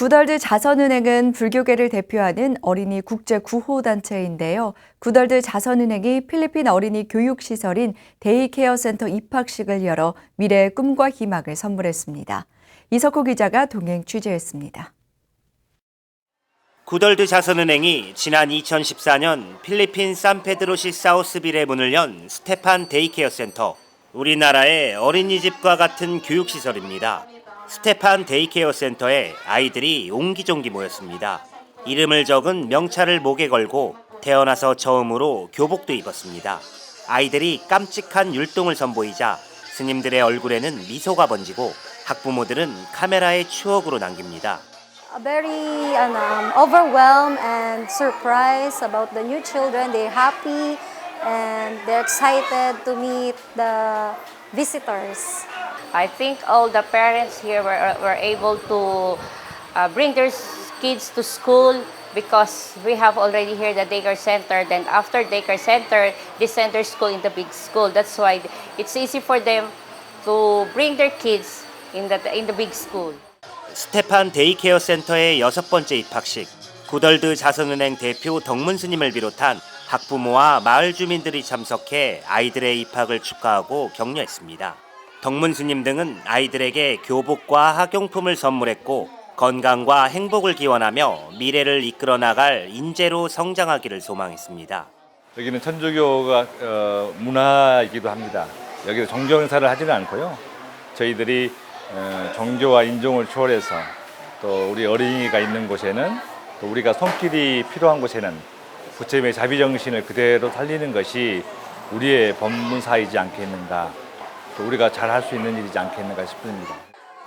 구덜드 자선은행은 불교계를 대표하는 어린이 국제 구호 단체인데요. 구덜드 자선은행이 필리핀 어린이 교육 시설인 데이케어 센터 입학식을 열어 미래의 꿈과 희망을 선물했습니다. 이석호 기자가 동행 취재했습니다. 구덜드 자선은행이 지난 2014년 필리핀 산페드로시 사우스빌에 문을 연 스테판 데이케어 센터. 우리나라의 어린이집과 같은 교육시설입니다. 스테판 데이케어 센터에 아이들이 옹기종기 모였습니다. 이름을 적은 명찰을 목에 걸고 태어나서 처음으로 교복도 입었습니다. 아이들이 깜찍한 율동을 선보이자 스님들의 얼굴에는 미소가 번지고 학부모들은 카메라에 추억으로 남깁니다. very um, overwhelmed and surprised about the new children. They're happy and they're excited to meet the visitors. I think all the parents here were, were able to uh, bring their kids to school because we have already here the daycare center. Then after daycare center, they send their school in the big school. That's why it's easy for them to bring their kids in the, in the big school. 스테판 데이케어 센터의 여섯 번째 입학식, 구덜드 자선은행 대표 덕문 스님을 비롯한 학부모와 마을 주민들이 참석해 아이들의 입학을 축하하고 격려했습니다. 덕문 스님 등은 아이들에게 교복과 학용품을 선물했고 건강과 행복을 기원하며 미래를 이끌어 나갈 인재로 성장하기를 소망했습니다. 여기는 천주교가 어, 문화이기도 합니다. 여기서 종교 행사를 하지는 않고요. 저희들이 어, 종교와 인종을 초월해서 또 우리 어린이가 있는 곳에는 또 우리가 손길이 필요한 곳에는 부처님의 자비 정신을 그대로 살리는 것이 우리의 법문사이지 않겠는가. 또 우리가 잘 할 수 있는 일이지 않겠는가 싶습니다.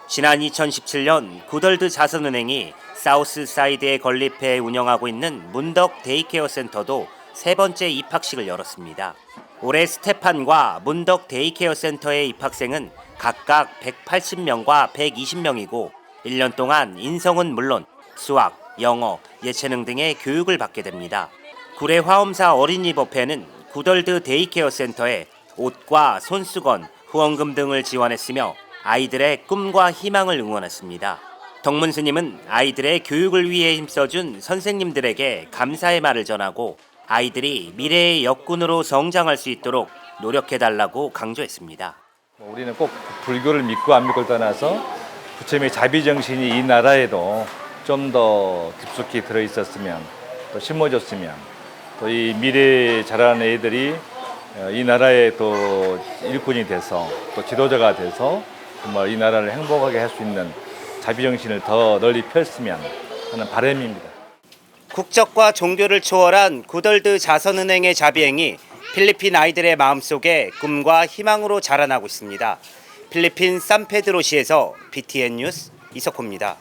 지난 2017년 구덜드 자선은행이 사우스 사이드에 건립해 운영하고 있는 문덕 데이케어 센터도 세 번째 입학식을 열었습니다. 올해 스테판과 문덕 데이케어 센터의 입학생은 각각 180명과 120명이고 1년 동안 인성은 물론 수학, 영어, 예체능 등의 교육을 받게 됩니다. 구례 화엄사 어린이 법회는 구덜드 데이케어 센터에 옷과 손수건, 후원금 등을 지원했으며 아이들의 꿈과 희망을 응원했습니다. 덕문 스님은 아이들의 교육을 위해 힘써준 선생님들에게 감사의 말을 전하고 아이들이 미래의 역군으로 성장할 수 있도록 노력해달라고 강조했습니다. 뭐 우리는 꼭 불교를 믿고 안 믿고를 떠나서 부처님의 자비 정신이 이 나라에도 좀 더 깊숙이 들어 있었으면 또 심어졌으면 또 이 미래에 자라는 애들이 어, 이 나라의 또 일꾼이 돼서 또 지도자가 돼서 정말 이 나라를 행복하게 할 수 있는 자비 정신을 더 널리 폈으면 하는 바람입니다. 국적과 종교를 초월한 구덜드 자선은행의 자비행이 필리핀 아이들의 마음속에 꿈과 희망으로 자라나고 있습니다. 필리핀 산페드로시에서 BTN 뉴스 이석호입니다.